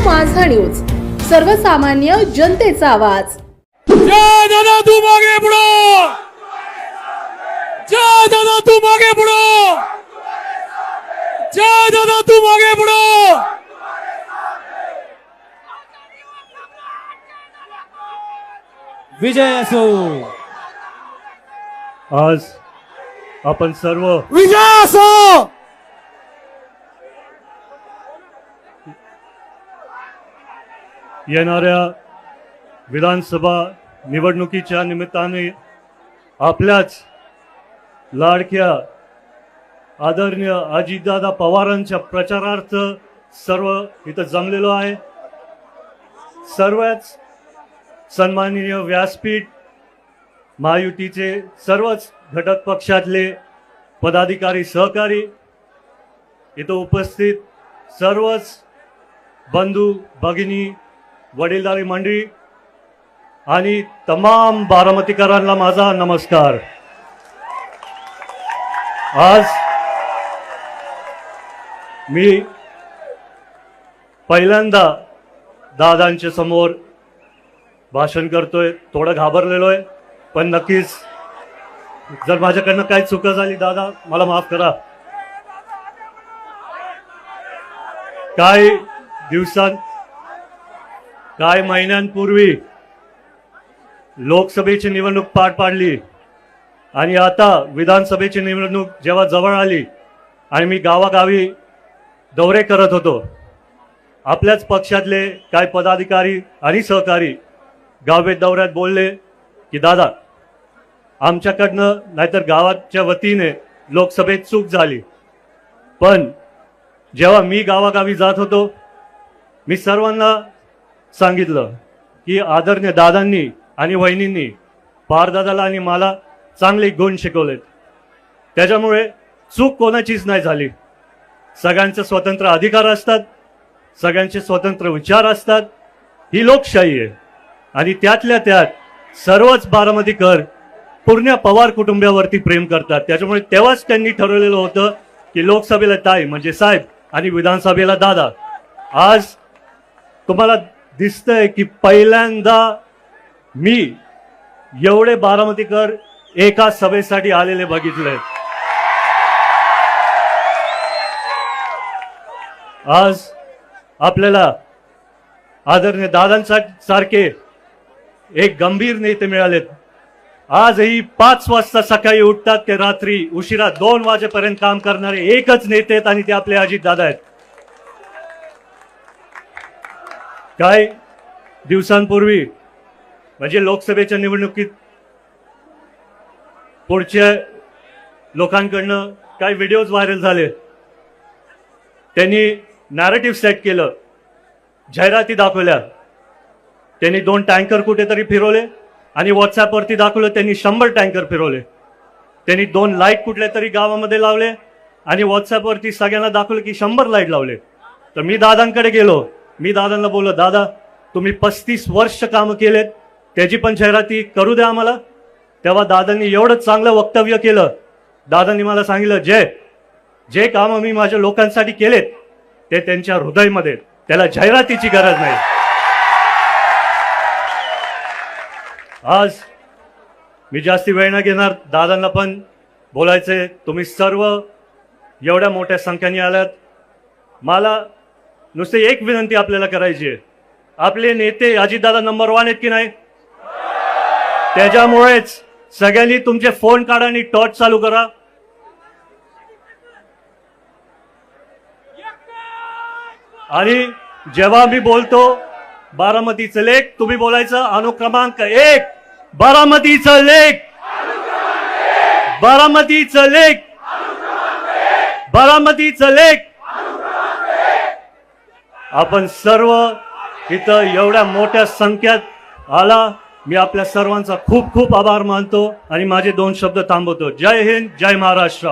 माझा न्यूज सर्वसामान्य जनतेचा आवाज. जा दादा तू मागे पुढो! जा दादा तू मागे पुढो! जा दादा तू मागे पुढो! विजय असो! आज आपण सर्व विजय असो! येणाऱ्या विधानसभा निवडणुकीच्या निमित्ताने आपल्याच लाडक्या आदरणीय अजितदादा पवारांच्या प्रचारार्थ सर्व इथं जमलेलो आहे. सर्वच सन्माननीय व्यासपीठ महायुतीचे सर्वच घटक पक्षातले पदाधिकारी सहकारी इथं उपस्थित सर्वच बंधू भगिनी वडीलधारी मंडळी आणि तमाम बारामतीकरांना माझा नमस्कार. आज मी पहिल्यांदा दादांच्या समोर भाषण करतोय. थोडं घाबरलेलो आहे पण नक्कीच जर माझ्याकडनं काही चुका झाली दादा मला माफ करा. काही दिवसांत काही महिन्यांपूर्वी लोकसभेची निवडणूक पार पाडली. आणि आता विधानसभेची निवडणूक जेव्हा जवळ आली आणि मी गावागावी दौरे करत होतो आपल्याच पक्षातले काही पदाधिकारी आणि सहकारी गावभेट दौऱ्यात बोलले की दादा आमच्याकडनं नाहीतर गावाच्या वतीने लोकसभेत चूक झाली. पण जेव्हा मी गावागावी जात होतो मी सर्वांना सांगितलं की आदरणीय दादांनी आणि वहिनींनी पारदादाला आणि मला चांगले गुण शिकवलेत. त्याच्यामुळे चूक कोणाचीच नाही झाली. सगळ्यांचे स्वतंत्र अधिकार असतात सगळ्यांचे स्वतंत्र विचार असतात. ही लोकशाही आहे. आणि त्यातल्या त्यात सर्वच बारामतीकर पूर्ण पवार कुटुंबियावरती प्रेम करतात. त्याच्यामुळे तेव्हाच त्यांनी ठरवलेलं होतं की लोकसभेला ताई म्हणजे साहेब आणि विधानसभेला दादा. आज तुम्हाला दिसतंय की पहिल्यांदा मी एवढे बारामतीकर एका सभेसाठी आलेले बघितले. आज आपल्याला आदरणीय दादांसा सारखे एक गंभीर नेते मिळालेत. आजही पाच वाजता सकाळी उठतात ते रात्री उशिरा दोन वाजेपर्यंत काम करणारे एकच नेते आहेत आणि ते आपले अजित दादा आहेत. काही दिवसांपूर्वी म्हणजे लोकसभेच्या निवडणुकीत पुढच्या लोकांकडनं काही व्हिडिओज व्हायरल झाले? त्यांनी नॅरेटिव्ह सेट केलं. जाहिराती दाखवल्या. त्यांनी दोन टँकर कुठेतरी फिरवले आणि व्हॉट्सॲपवरती दाखवलं त्यांनी शंभर टँकर फिरवले. त्यांनी दोन लाइट कुठल्या तरी गावामध्ये लावले आणि व्हॉट्सॲपवरती सगळ्यांना दाखवलं की शंभर लाइट लावले. तर मी दादांकडे गेलो. मी दादांना बोललो दादा तुम्ही पस्तीस वर्ष कामं केलेत त्याची पण जाहिराती करू द्या आम्हाला. तेव्हा दादांनी एवढं चांगलं वक्तव्य केलं. दादांनी मला सांगितलं जय जे कामं मी माझ्या लोकांसाठी केलेत ते त्यांच्या हृदयमध्ये त्याला जाहिरातीची गरज नाही. आज मी जास्ती वेळ न घेणार दादांना पण बोलायचे तुम्ही सर्व एवढ्या मोठ्या संख्येने आल्यात मला नुसते एक विनंती आपल्याला करायची आहे. आपले नेते अजितदादा नंबर वन आहेत की नाही? त्याच्यामुळेच सगळ्यांनी तुमचे फोन काढा आणि टॉर्च चालू करा. आणि जेव्हा मी बोलतो बारामतीचं लेख तुम्ही बोलायचं अनुक्रमांक एक. बारामतीचं लेख. बारामतीचं लेख. बारामतीचं लेख. आपण सर्व इथं एवढ्या मोठ्या संख्यात आला. मी आपल्या सर्वांचा खूप खूप आभार मानतो आणि माझे दोन शब्द थांबवतो. जय हिंद जय महाराष्ट्र.